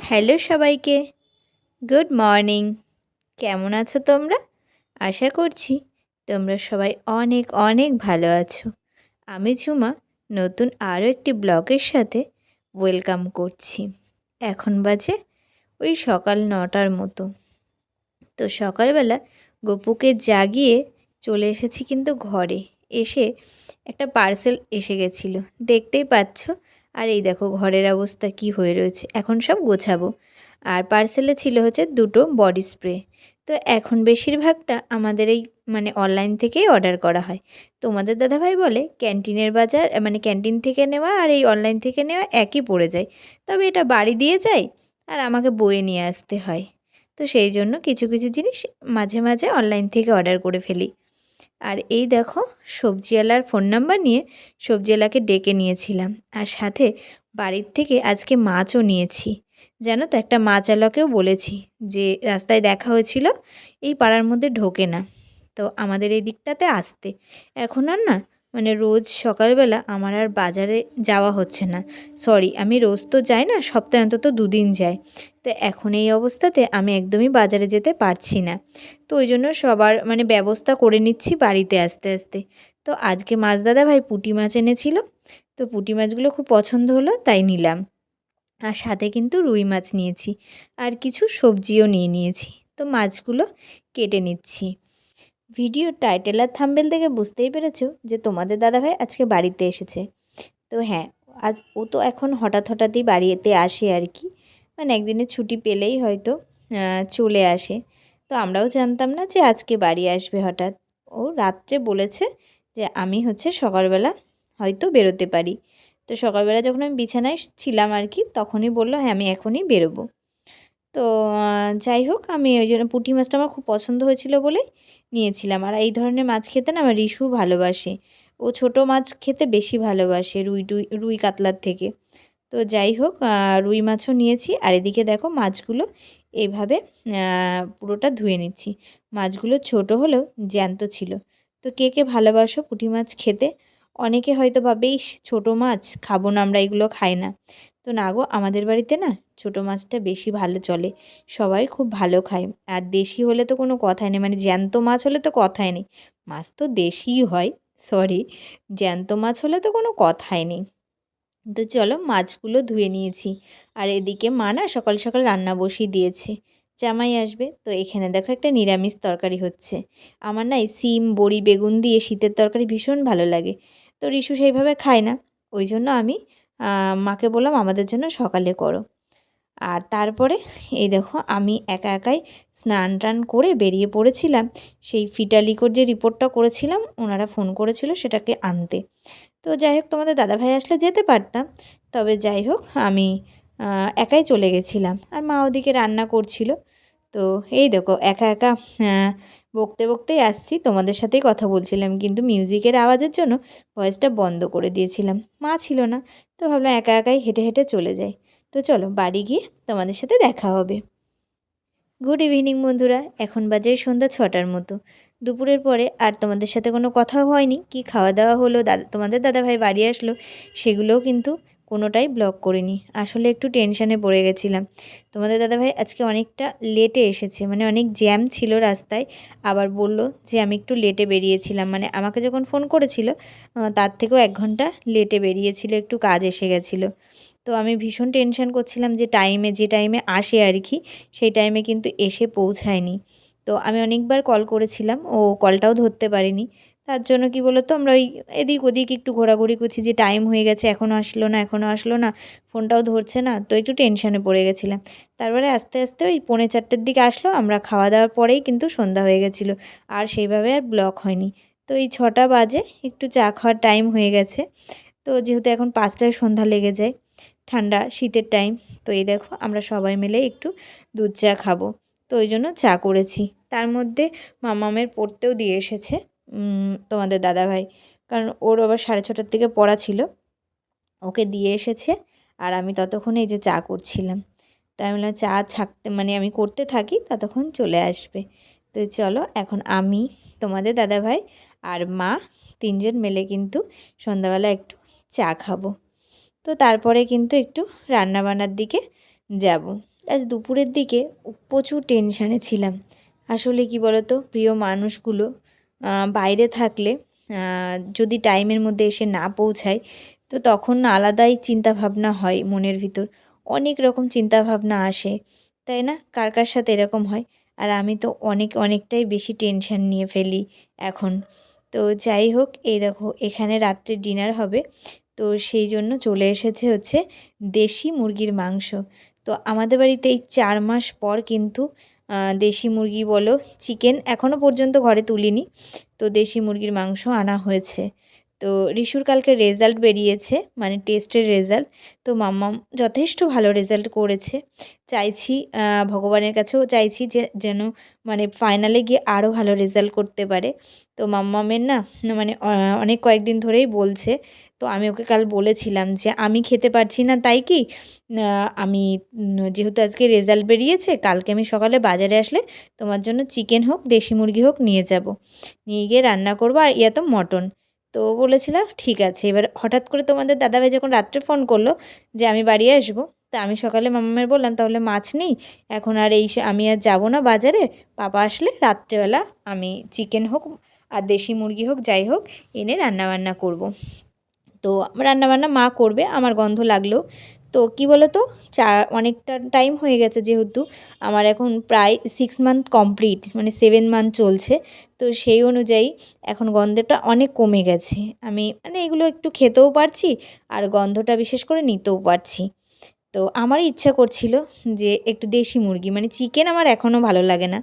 Hello সবাইকে, good morning. কেমন আছো তোমরা? আশা করছি তোমরা সবাই অনেক অনেক ভালো আছো। আমি ঝুমা, নতুন আরও একটি ব্লগের সাথে ওয়েলকাম করছি। এখন বাজে ওই সকাল নটার মতো। তো সকালবেলা গপুকে জাগিয়ে চলে এসেছি কিন্তু ঘরে। এসে একটা পার্সেল এসে গেছিল। দেখতেই পাচ্ছ আর এই দেখো ঘরের অবস্থা কি হয়ে রয়েছে, এখন সব গোছাবো। আর পার্সেলে ছিল হচ্ছে দুটো বডি স্প্রে। তো এখন বেশিরভাগটা আমাদের এই মানে অনলাইন থেকেই অর্ডার করা হয়। তোমাদের দাদাভাই বলে ক্যান্টিনের বাজার মানে ক্যান্টিন থেকে নেওয়া আর এই অনলাইন থেকে নেওয়া একই পড়ে যায়। তবে এটা বাড়ি দিয়ে যায় আর আমাকে বয়ে নিয়ে আসতে হয়। তো সেই জন্য কিছু কিছু জিনিস মাঝে মাঝে অনলাইন থেকে অর্ডার করে ফেলি। আর এই দেখো, সবজিওয়ালার ফোন নাম্বার নিয়ে সবজিওয়ালাকে ডেকে নিয়েছিলাম। আর সাথে বাড়ির থেকে আজকে মাছও নিয়েছি। জানো তো, একটা মাছওয়ালাকেও বলেছি যে রাস্তায় দেখা হয়েছিল, এই পাড়ার মধ্যে ঢোকে না। তো আমাদের এই দিকটাতে আসতে। এখন আর না মানে রোজ সকালবেলা আমার আর বাজারে যাওয়া হচ্ছে না। সরি আমি রোজ তো যাই না, সপ্তাহে অন্তত দুদিন যাই। তো এখন এই অবস্থাতে আমি একদমই বাজারে যেতে পারছি না। তো ওই জন্য সবার মানে ব্যবস্থা করে নিচ্ছি বাড়িতে আস্তে আস্তে। তো আজকে মাছ দাদা ভাই পুঁটি মাছ এনেছিল। তো পুঁটি মাছগুলো খুব পছন্দ হলো, তাই নিলাম। আর সাথে কিন্তু রুই মাছ নিয়েছি। আর কিছু সবজিও নিয়ে নিয়েছি। তো মাছগুলো কেটে নিচ্ছি। ভিডিও টাইটেল আর থাম্বেল থেকে বুঝতেই পেরেছ যে তোমাদের দাদাভাই আজকে বাড়িতে এসেছে। তো হ্যাঁ আজ ও তো এখন হঠাৎ হঠাৎই বাড়িতে আসে আর কি। মানে একদিনে ছুটি পেলেই হয়তো চলে আসে। তো আমরাও জানতাম না যে আজকে বাড়ি আসবে হঠাৎ। ও রাত্রে বলেছে যে আমি হচ্ছে সকালবেলা হয়তো বেরোতে পারি। তো সকালবেলা যখন আমি বিছানায় ছিলাম আর কি, তখনই বলল হ্যাঁ আমি এখনই বেরোবো। তো যাই হোক, আমি ওই জন্য পুঁটি মাছটা আমার খুব পছন্দ হয়েছিল বলেই নিয়েছিলাম। আর এই ধরনের মাছ খেতে না আমার রিশু ভালোবাসে। ও ছোট মাছ খেতে বেশি ভালোবাসে রুই টুই, রুই কাতলার থেকে। তো যাই হোক রুই মাছও নিয়েছি। আর এদিকে দেখো মাছগুলো এইভাবে পুরোটা ধুয়ে নিচ্ছি। মাছগুলো ছোট হলেও জ্যান্ত ছিল। তো কে কে ভালোবাসো পুঁটি মাছ খেতে অনেকে হয়তো ভাবে, ইস, ছোটো মাছ, খাব না, আমরা এগুলো খাই না। তো না গো, আমাদের বাড়িতে না ছোটো মাছটা বেশি ভালো চলে। সবাই খুব ভালো খায়। আর দেশি হলে তো কোনো কথাই নেই মানে জ্যান্ত মাছ হলে তো কথাই নেই। মাছ তো দেশিই হয় সরি জ্যান্ত মাছ হলে তো কোনো কথাই নেই। তো চলো, মাছগুলো ধুয়ে নিয়েছি। আর এদিকে মা না সকাল সকাল রান্না বসিয়ে দিয়েছে। জামাই আসবে। তো এখানে দেখো একটা নিরামিষ তরকারি হচ্ছে। আমার না এই সিম, বড়ি, বেগুন দিয়ে শীতের তরকারি ভীষণ ভালো লাগে। তো রিশু সেইভাবে খায় না। ওই জন্য আমি মাকে বললাম, আমাদের জন্য সকালে করো। আর তারপরে, এই দেখো, আমি একা একাই স্নান টান করে বেরিয়ে পড়েছিলাম। সেই ফিটালিকোর যে রিপোর্টটা করেছিলাম, ওনারা ফোন করেছিল সেটাকে আনতে। তো যাই হোক, তোমাদের দাদাভাই আসলে যেতে পারতাম। তবে যাই হোক, আমি একাই চলে গেছিলাম। আর মা ওদিকে রান্না করছিল। তো এই দেখো, একা একা বকতে বকতেই আসছি। তোমাদের সাথেই কথা বলছিলাম, কিন্তু মিউজিকের আওয়াজের জন্য ভয়েসটা বন্ধ করে দিয়েছিলাম। মা ছিল না, তো ভাবলাম একা একাই হেঁটে হেঁটে চলে যাই। তো চলো বাড়ি গিয়ে তোমাদের সাথে দেখা হবে। গুড ইভিনিং বন্ধুরা, এখন বাজে সন্ধ্যা ছটার মতো। দুপুরের পরে আর তোমাদের সাথে কোনো কথা হয়নি। কি খাওয়া দাওয়া হলো, দাদা, তোমাদের দাদাভাই বাড়ি আসলো, সেগুলোও কিন্তু কোনোটাই ব্লক করিনি। আসলে একটু টেনশানে পড়ে গেছিলাম। তোমাদের দাদাভাই আজকে অনেকটা লেটে এসেছে মানে অনেক জ্যাম ছিল রাস্তায়। আবার বলল যে, আমি একটু লেটে বেরিয়েছিলাম। মানে আমাকে যখন ফোন করেছিল তার থেকেও এক ঘণ্টা লেটে বেরিয়েছিল, একটু কাজ এসে গেছিল। তো আমি ভীষণ টেনশান করছিলাম যে টাইমে যে টাইমে আসে আর কি, সেই টাইমে কিন্তু এসে পৌঁছায়নি। তো আমি অনেকবার কল করেছিলাম, ও কলটাও ধরতে পারিনি। তার জন্য কি বলো তো আমরা ওই এদিক ওদিক একটু ঘোরাঘুরি করছি যে টাইম হয়ে গেছে এখনও আসলো না এখনও আসলো না, ফোনটাও ধরছে না, তো একটু টেনশানে পড়ে গেছিলাম। তারপরে আস্তে আস্তে ওই পৌনে চারটের দিকে আসলো, আমরা খাওয়া দাওয়ার পরেই কিন্তু সন্ধ্যা হয়ে গেছিল, আর সেইভাবে আর ব্লক হয়নি। তো এই ছটা বাজে, একটু চা খাওয়ার টাইম হয়ে গেছে, তো যেহেতু এখন পাঁচটায় সন্ধ্যা লেগে যায়, ঠান্ডা শীতের টাইম তো এই দেখো আমরা সবাই মিলে একটু দুধ চা খাব, তো ওই জন্য চা করেছি। তার মধ্যে মামামের পড়তেও দিয়ে এসেছে। তোমাদের দাদাভাই। কারণ ওর আবার সাড়ে ছটার থেকে পড়া ছিল। ওকে দিয়ে এসেছে আর আমি ততক্ষণে এই যে চা করছিলাম। তাই আমি বললাম, চা ছাকতে মানে আমি করতে থাকি, ততক্ষণ চলে আসবে। তো চলো, এখন আমি, তোমাদের দাদাভাই আর মা তিনজন মিলে কিন্তু সন্ধ্যাবেলা একটু চা খাব। তো তারপরে কিন্তু একটু রান্নাবান্নার দিকে যাব। আজ দুপুরের দিকে প্রচুর টেনশানে ছিলাম। আসলে কি বলতো, প্রিয় মানুষগুলো বাইরে থাকলে যদি টাইমের মধ্যে এসে না পৌঁছায়, তো তখন আলাদাই চিন্তা ভাবনা হয় মনের ভিতর। অনেক রকম চিন্তা ভাবনা আসে, তাই না? কার কার সাথে এরকম হয়? আর আমি তো অনেক, অনেকটাই বেশি টেনশন নিয়ে ফেলি এখন। তো যাই হোক, এই দেখো, এখানে রাত্রে ডিনার হবে। তো সেই জন্য চলে এসেছে হচ্ছে দেশি মুরগির মাংস। তো আমাদের বাড়িতে এই চার মাস পর কিন্তু দেশি মুরগি বলো চিকেন এখনও পর্যন্ত ঘরে তুলিনি। তো দেশি মুরগির মাংস আনা হয়েছে। তো রিশুর কালকে রেজাল্ট বেরিয়েছে মানে টেস্টের রেজাল্ট তো মাম্মাম যথেষ্ট ভালো রেজাল্ট করেছে। চাইছি ভগবানের কাছেও চাইছি যে, যেন মানে ফাইনালে গিয়ে আরও ভালো রেজাল্ট করতে পারে। তো মাম্মামের না মানে অনেক কয়েকদিন ধরেই বলছে, তো আমি ওকে কাল বলেছিলাম যে, আমি খেতে পারছি না, তাই কি? আমি, যেহেতু আজকে রেজাল্ট বেরিয়েছে, কালকে আমি সকালে বাজারে আসলে তোমার জন্য চিকেন হোক, দেশি মুরগি হোক, নিয়ে যাব। নিয়ে গিয়ে রান্না করব, আর ইয়া তো মটন তো বলেছিলাম, ঠিক আছে। এবার হঠাৎ করে তোমাদের দাদাভাই যখন রাত্রে ফোন করল যে আমি বাড়ি আসব, তা আমি সকালে মামামের বললাম, তাহলে মাছ নেই, এখন আর এই আমি আর যাব না বাজারে। পাপা আসলে রাত্রেবেলা আমি চিকেন হোক আর দেশি মুরগি হোক, যাই হোক, এনে রান্নাবান্না করব। তো রান্নাবান্না মা করবে, আমার গন্ধ লাগলেও তো কি বলো তো চা, অনেকটা টাইম হয়ে গেছে যেহেতু। আমার এখন প্রায় সিক্স মান্থ কমপ্লিট মানে সেভেন মান্থ চলছে। তো সেই অনুযায়ী এখন গন্ধটা অনেক কমে গেছে। আমি মানে এগুলো একটু খেতেও পারছি, আর গন্ধটা বিশেষ করে নিতেও পারছি। তো আমারই ইচ্ছা করছিল যে একটু দেশি মুরগি মানে চিকেন আমার এখনও ভালো লাগে না।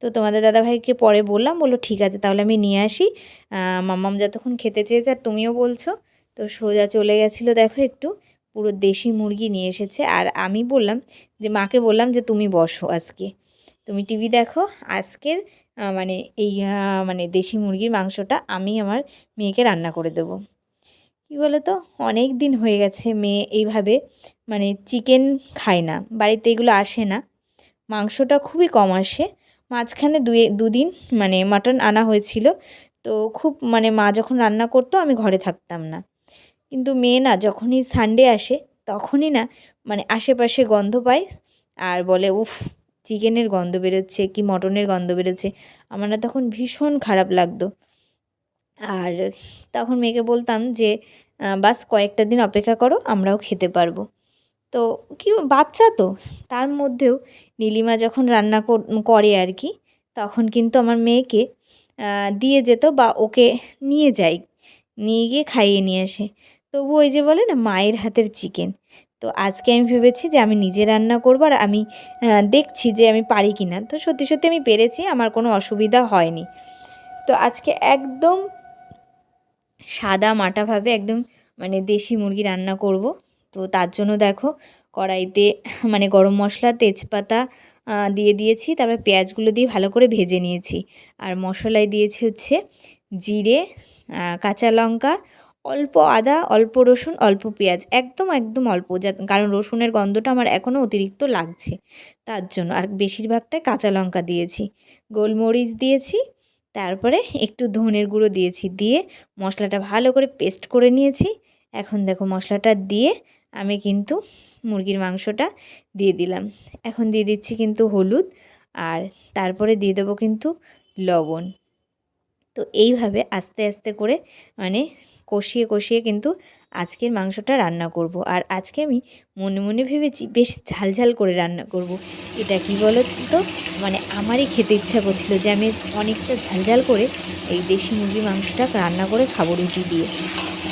তো তোমাদের দাদাভাইকে পরে বললাম, বলল, ঠিক আছে, তাহলে আমি নিয়ে আসি। মাম্মাম যতক্ষণ খেতে চেয়েছে আর তুমিও বলছো, তো সোজা চলে গেছিল, দেখো একটু। পুরো দেশি মুরগি নিয়ে এসেছে। আর আমি বললাম যে, মাকে বললাম যে, তুমি বসো আজকে। তুমি টিভি দেখো। আজকের মানে এই মানে দেশি মুরগির মাংসটা আমি আমার মেয়েকে রান্না করে দেবো। কী বলো তো অনেক দিন হয়ে গেছে মেয়ে এইভাবে মানে চিকেন খায় না। বাড়িতে এগুলো আসে না। মাংসটা খুবই কম আসে। মাঝখানে দুই, দুদিন মানে মাটন আনা হয়েছিল। তো খুব মানে মা যখন রান্না করতো, আমি ঘরে থাকতাম না। কিন্তু মেয়ে না যখনই সানডে আসে, তখনই না মানে আশেপাশে গন্ধ পায় আর বলে, উফ, চিকেনের গন্ধ বেরোচ্ছে, কি মটনের গন্ধ বেরোচ্ছে। আমার না তখন ভীষণ খারাপ লাগতো। আর তখন মেয়েকে বলতাম যে বাস কয়েকটা দিন অপেক্ষা করো, আমরাও খেতে পারব। তো কি বাচ্চা তো, তার মধ্যেও নীলিমা যখন রান্না করে আর কি, তখন কিন্তু আমার মেয়েকে দিয়ে যেত বা ওকে নিয়ে যাই, নিয়ে গিয়ে খাইয়ে নিয়ে আসে। তবু ওই যে বলে না, মায়ের হাতের চিকেন তো আজকে আমি ভেবেছি যে আমি নিজে রান্না করব আর আমি দেখছি যে আমি পারি কি না তো সত্যি সত্যি আমি পেরেছি, আমার কোনো অসুবিধা হয়নি। তো আজকে একদম সাদা মাটাভাবে একদম মানে দেশি মুরগি রান্না করব। তো তার জন্য দেখো কড়াইতে মানে গরম মশলা, তেজপাতা দিয়ে দিয়েছি, তারপর পেঁয়াজগুলো দিয়ে ভালো করে ভেজে নিয়েছি। আর মশলায় দিয়েছি হচ্ছে জিরে কাঁচা লঙ্কা অল্প আদা, অল্প রসুন, অল্প পেঁয়াজ, একদম একদম অল্প যা কারণ রসুনের গন্ধটা আমার এখনও অতিরিক্ত লাগছে তার জন্য। আর বেশিরভাগটাই কাঁচা লঙ্কা দিয়েছি, গোলমরিচ দিয়েছি, তারপরে একটু ধনের গুঁড়ো দিয়েছি, দিয়ে মশলাটা ভালো করে পেস্ট করে নিয়েছি। এখন দেখো মশলাটা দিয়ে আমি কিন্তু মুরগির মাংসটা দিয়ে দিলাম। এখন দিয়ে দিচ্ছি কিন্তু হলুদ আর তারপরে দিয়ে দেবো কিন্তু লবণ। তো এইভাবে আস্তে আস্তে করে মানে কষিয়ে কষিয়ে কিন্তু আজকের মাংসটা রান্না করব। আর আজকে আমি মনে মনে ভেবেছি বেশ ঝালঝাল করে রান্না করব। এটা কি বলো তো মানে আমারই খেতে ইচ্ছা করছিল যে আমি অনেকটা ঝালঝাল করে এই দেশি মুরগির মাংসটা রান্না করে খাব রুটি দিয়ে।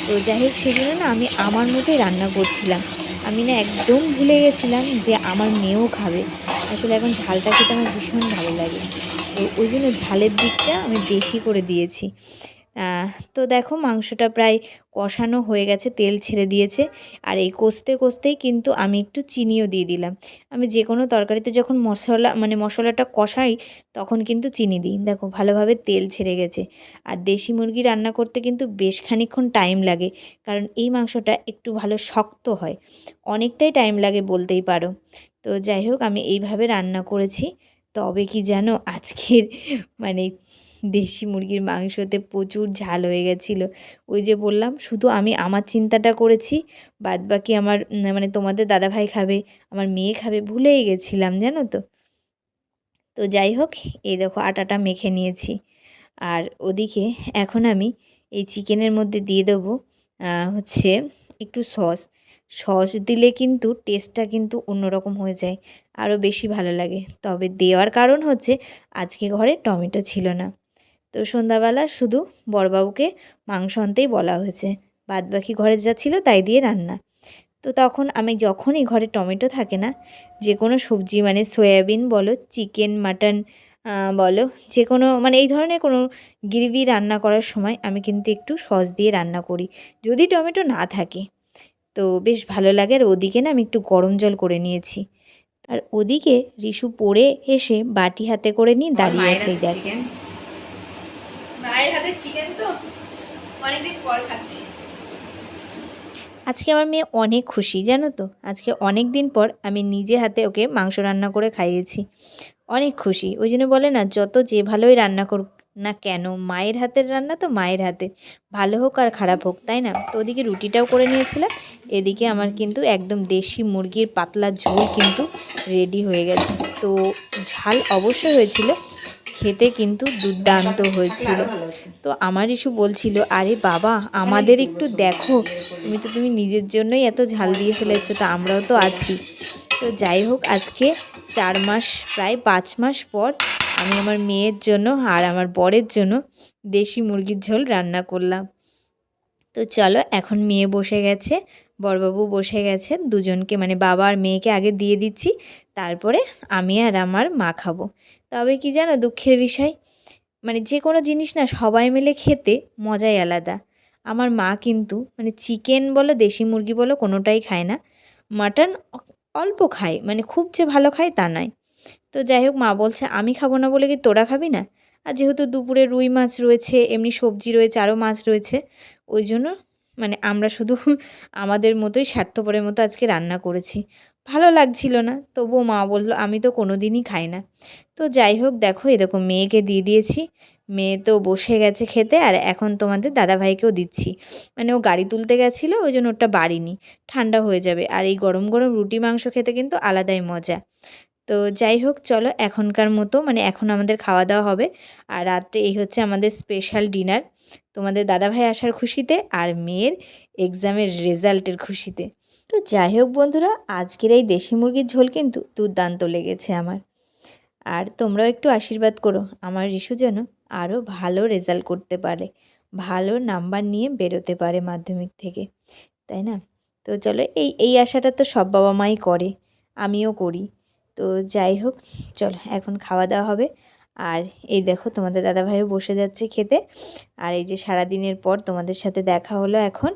তো যাই হোক সেজন্য না আমি আমার মতোই রান্না করছিলাম। আমি না একদম ভুলে গেছিলাম যে আমার মেয়েও খাবে। আসলে এখন ঝালটা খেতে আমার ভীষণ ভালো লাগে। তো ওই জন্য ঝালের দিকটা আমি বেশি করে দিয়েছি। তো দেখো মাংসটা প্রায় কষানো হয়ে গেছে, তেল ছেড়ে দিয়েছে। আর এই কষতে কষতেই কিন্তু আমি একটু চিনিও দিয়ে দিলাম। আমি যে কোনো তরকারিতে যখন মশলা মানে মশলাটা কষাই তখন কিন্তু চিনি দিই। দেখো ভালোভাবে তেল ছেড়ে গেছে। আর দেশি মুরগি রান্না করতে কিন্তু বেশ খানিকক্ষণ টাইম লাগে, কারণ এই মাংসটা একটু ভালো শক্ত হয়। অনেকটাই টাইম লাগে বলতেই পারো। তো যাই হোক, আমি এইভাবে রান্না করেছি। তবে কি জানো, আজকের মানে দেশি মুরগির মাংসতে প্রচুর ঝাল হয়ে গেছিল। ওই যে বললাম, শুধু আমি আমার চিন্তাটা করেছি বাদ বাকি আমার মানে তোমাদের দাদাভাই খাবে, আমার মেয়ে খাবে, ভুলেই গেছিলাম, জানো তো? তো যাই হোক, এই দেখো আটাটা মেখে নিয়েছি। আর ওদিকে এখন আমি এই চিকেনের মধ্যে দিয়ে দেবো হচ্ছে একটু সস। সস দিলে কিন্তু টেস্টটা কিন্তু অন্যরকম হয়ে যায়, আরও বেশি ভালো লাগে। তবে দেওয়ার কারণ হচ্ছে, আজকে ঘরে টমেটো ছিল না। তো সন্ধ্যাবেলা শুধু বড়বাবুকে মাংস আনতেই বলা হয়েছে। বাদ বাকি ঘরে যা ছিল তাই দিয়ে রান্না। তো তখন আমি যখনই ঘরে টমেটো থাকে না যে কোনো সবজি মানে সয়াবিন বলো চিকেন মাটন বলো যে কোনো মানে এই ধরনের কোনো গ্রেভি রান্না করার সময় আমি কিন্তু একটু সস দিয়ে রান্না করি যদি টমেটো না থাকে। তো বেশ ভালো লাগে আর ওদিকে না আমি একটু গরম জল করে নিয়েছি। আর ওদিকে রিশু পড়ে এসে বাটি হাতে করে নিয়ে দাঁড়িয়ে আছে দেখ। মায়ের হাতে চিকেন তো অনেকদিন পর খাচ্ছি। আজকে আমার মেয়ে অনেক খুশি, জানো তো? আজকে অনেক দিন পর আমি নিজে হাতে ওকে মাংস রান্না করে খাইয়েছি। অনেক খুশি, ওই জন্য বলে না, যত যে ভালোই রান্না করুক না কেন, মায়ের হাতের রান্না তো মায়ের হাতে। ভালো হোক আর খারাপ হোক, তাই না? তো ওদিকে রুটিটাও করে নিয়েছিলাম, এদিকে আমার কিন্তু একদম দেশি মুরগির পাতলা ঝোল কিন্তু রেডি হয়ে গেছে। তো ঝাল অবশ্যই হয়েছিল খেতে কিন্তু দুর্দান্ত হয়েছিল। তো আমার ইস্যু বলছিল, আরে বাবা, আমাদের একটু দেখো। তুমি তো তুমি নিজের জন্যই এত ঝাল দিয়ে ফেলেছো, তো আমরাও তো আছি। তো যাই হোক, আজকে চার মাস, প্রায় পাঁচ মাস পর আমি আমার মেয়ের জন্য আর আমার বরের জন্য দেশি মুরগির ঝোল রান্না করলাম। তো চলো, এখন মেয়ে বসে গেছে। বড়বাবু বসে গেছে দুজনকে মানে বাবা আর মেয়েকে আগে দিয়ে দিচ্ছি, তারপরে আমি আর আমার মা খাব। তবে কি জানো দুঃখের বিষয়? মানে যে কোনো জিনিস না সবাই মিলে খেতে মজাই আলাদা। আমার মা কিন্তু মানে চিকেন বলো, দেশি মুরগি বলো, কোনোটাই খায় না। মাটন অল্প খায় মানে খুব যে ভালো খায় তা নয়। তো যাই হোক, মা বলছে, আমি খাব না বলে কি তোরা খাবি না? আর যেহেতু দুপুরে রুই মাছ রয়েছে, এমনি সবজি রয়েছে, আরও মাছ রয়েছে, ওই জন্য মানে আমরা শুধু আমাদের মতোই স্বার্থপরের মতো আজকে রান্না করেছি। ভালো লাগছিল না, তবুও মা বলল, আমি তো কোনো দিনই খাই না। তো যাই হোক, দেখো এরকম মেয়েকে দিয়ে দিয়েছি। মেয়ে তো বসে গেছে খেতে, আর এখন তোমাদের দাদাভাইকেও দিচ্ছি। মানে ও গাড়ি তুলতে গেছিল, ওই জন্য ওটা বাড়িনি, ঠান্ডা হয়ে যাবে। আর এই গরম গরম রুটি মাংস খেতে কিন্তু আলাদাই মজা। তো যাই হোক, চলো, এখনকার মতো মানে এখন আমাদের খাওয়া দাওয়া হবে। আর রাত্রে এই হচ্ছে আমাদের স্পেশাল ডিনার তোমাদের দাদাভাই আসার খুশিতে আর মেয়ের এক্সামের রেজাল্টের খুশিতে। তো যাই হোক বন্ধুরা, আজকের এই দেশি মুরগির ঝোল কিন্তু দুর্দান্ত লেগেছে আমার। আর তোমরাও একটু আশীর্বাদ করো, আমার রিশু যেন আরও ভালো রেজাল্ট করতে পারে, ভালো নাম্বার নিয়ে বেরোতে পারে মাধ্যমিক থেকে, তাই না? তো চলো, এই এই আশাটা তো সব বাবা মাই করে, আমিও করি। তো যাই হোক, চলো, এখন খাওয়া দাওয়া হবে। আর এই দেখো তোমাদের দাদাভাইও বসে যাচ্ছে খেতে। আর এই যে সারাদিনের পর তোমাদের সাথে দেখা হলো এখন।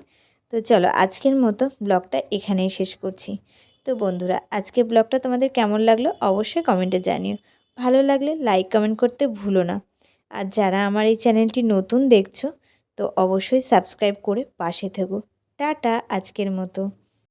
তো চলো আজকের মতো ব্লগটা এখানেই শেষ করছি। তো বন্ধুরা, আজকের ব্লগটা তোমাদের কেমন লাগল অবশ্যই কমেন্টে জানিও। ভালো লাগলে লাইক, কমেন্ট করতে ভুলো না। আর যারা আমার এই চ্যানেলটি নতুন দেখছ, তো অবশ্যই সাবস্ক্রাইব করে পাশে থেকো। টাটা, আজকের মতো।